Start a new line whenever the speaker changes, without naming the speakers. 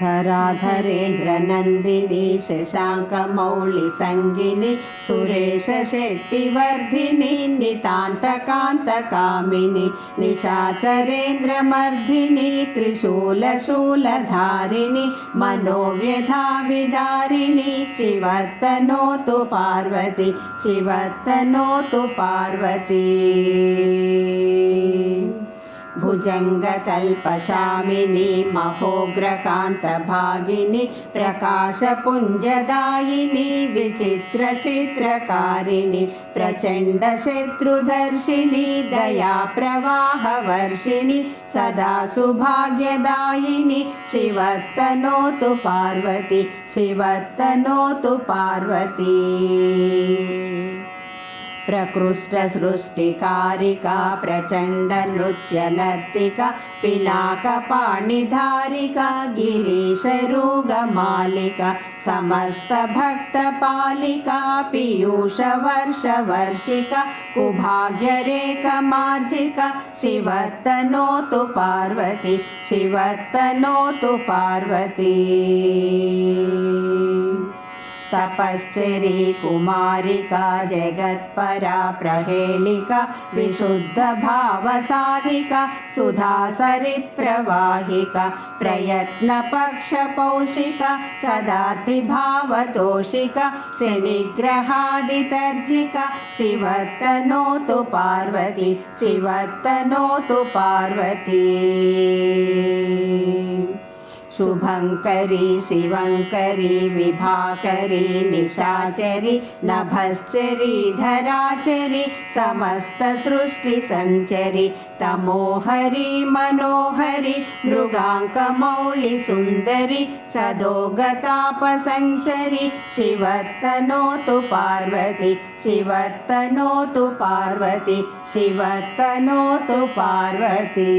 धराधरेन्द्रनन्दिनी शशाङ्कमौलिसङ्गिनि सुरेशशक्तिवर्धिनि नितान्तकान्तकामिनि निशाचरेन्द्रमर्धिनि त्रिशूलशूलधारिणि मनोव्यधाविदारिणि शिवत्तनोतु पार्वती शिवत्तनोतु पार्वती भुजङ्गतल्पशामिनि महोग्रकान्तभागिनि प्रकाशपुञ्जदायिनि विचित्रचित्रकारिणि प्रचण्डशत्रुदर्शिनि दयाप्रवाहवर्षिणि सदा सुभाग्यदायिनि शिवत्तनोतु पार्वती शिवत्तनोतु पार्वती प्रकृष्टसृष्टिकारिका प्रचण्डनृत्यनर्तिका पिनाकपाणिधारिका गिरीशरूगमालिका समस्तभक्तपालिका पीयूषवर्षवर्षिका कुभाग्यरेकमार्जिका शिवत्तनोतु पार्वती शिवत्तनोतु पार्वती तपश्चरी कुमारिका जगत्परा प्रहेलिका विशुद्धभावसाधिका सुधासरिप्रवाहिका प्रयत्नपक्षपौषिका सदातिभावतोषिका शनिग्रहादितर्जिका शिवत्तनोतु पार्वती शिवत्तनोतु पार्वती शुभङ्करी शिवङ्करी विभाकरी निशाचरि नभश्चरी धराचरि समस्तसृष्टिसञ्चरि तमोहरि मनोहरि मृगाङ्कमौलिसुन्दरि सदोगतापसञ्चरि शिवत्तनोतु पार्वती शिवत्तनोतु पार्वती शिवत्तनोतु पार्वती